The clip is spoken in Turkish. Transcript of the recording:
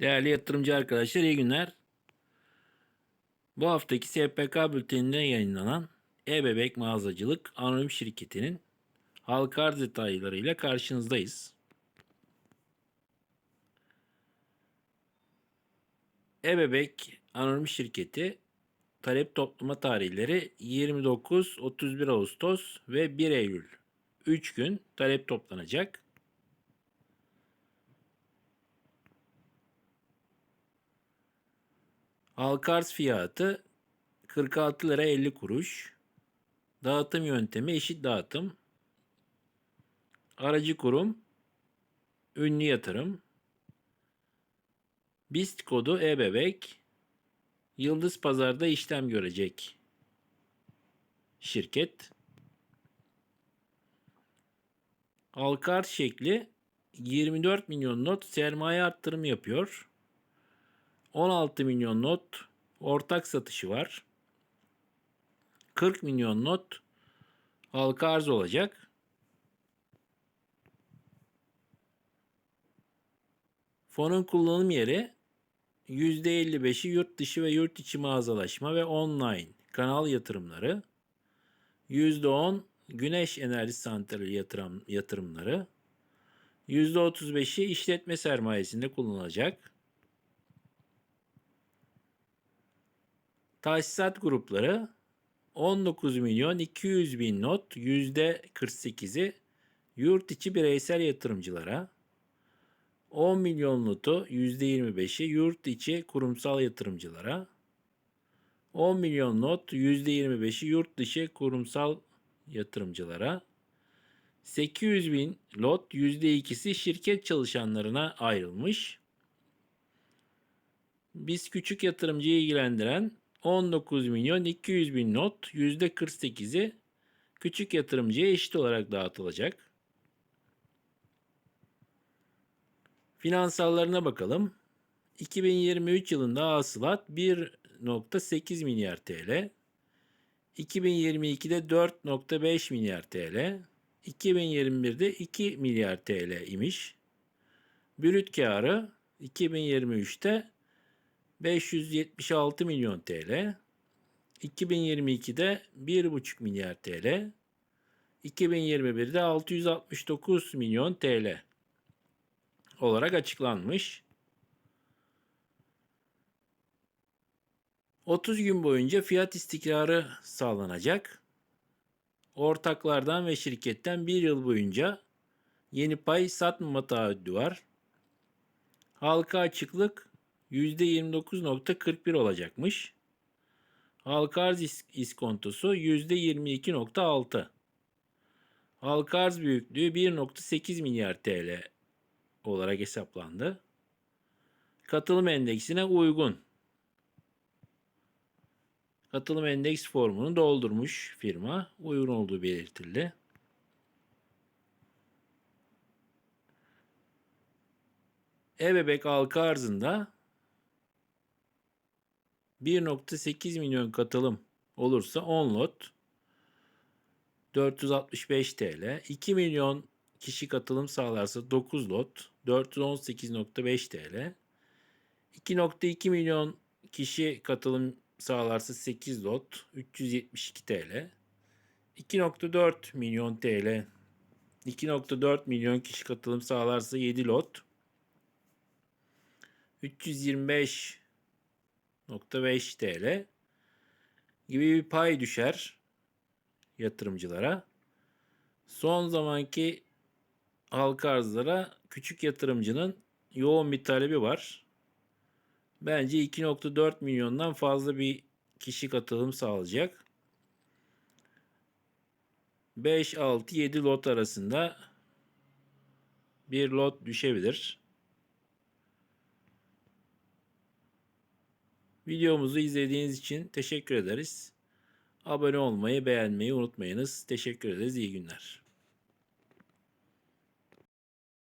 Değerli yatırımcı arkadaşlar iyi günler. Bu haftaki SPK bülteninde yayınlanan E-Bebek Mağazacılık Anonim Şirketi'nin halka arz detaylarıyla karşınızdayız. E-Bebek Anonim Şirketi talep toplama tarihleri 29-31 Ağustos ve 1 Eylül 3 gün talep toplanacak. Halka arz fiyatı 46 lira 50 kuruş. Dağıtım yöntemi eşit dağıtım. Aracı kurum ünlü yatırım. BIST kodu e-bebek. Yıldız Pazar'da işlem görecek şirket. Halka arz şekli 24 milyon not sermaye arttırımı yapıyor. 16 milyon not ortak satışı var. 40 milyon not halka arz olacak. Fonun kullanım yeri %55'i yurt dışı ve yurt içi mağazalaşma ve online kanal yatırımları. %10 güneş enerji santrali yatırım, yatırımları. %35'i işletme sermayesinde kullanılacak. Tahsisat grupları 19 milyon 200 bin not %48'i yurt içi bireysel yatırımcılara, 10 milyon notu %25'i yurt içi kurumsal yatırımcılara, 10 milyon not %25'i yurt dışı kurumsal yatırımcılara, 800 bin lot %2'si şirket çalışanlarına ayrılmış. Biz küçük yatırımcıyı ilgilendiren 19 milyon 200 bin not %48'i küçük yatırımcıya eşit olarak dağıtılacak. Finansallarına bakalım. 2023 yılında hasılat 1.8 milyar TL. 2022'de 4.5 milyar TL. 2021'de 2 milyar TL imiş. Brüt karı 2023'te 576 milyon TL. 2022'de 1,5 milyar TL. 2021'de 669 milyon TL olarak açıklanmış. 30 gün boyunca fiyat istikrarı sağlanacak. Ortaklardan ve şirketten bir yıl boyunca yeni pay satmama taahhüdü var. Halka açıklık %29.41 olacakmış. Halka arz is- iskontosu %22.6. Halka arz büyüklüğü 1.8 milyar TL olarak hesaplandı. Katılım endeksine uygun. Katılım endeks formunu doldurmuş firma. Uygun olduğu belirtildi. E-bebek halka arzında 1.8 milyon katılım olursa 10 lot 465 TL. 2 milyon kişi katılım sağlarsa 9 lot 418.5 TL. 2.2 milyon kişi katılım sağlarsa 8 lot 372 TL. 2.4 milyon TL 2.4 milyon kişi katılım sağlarsa 7 lot 325.5 TL gibi bir pay düşer yatırımcılara. Son zamanki halka arzlara küçük yatırımcının yoğun bir talebi var. Bence 2.4 milyondan fazla bir kişi katılım sağlayacak. 5, 6, 7 lot arasında bir lot düşebilir. Videomuzu izlediğiniz için teşekkür ederiz. Abone olmayı, beğenmeyi unutmayınız. Teşekkür ederiz. İyi günler.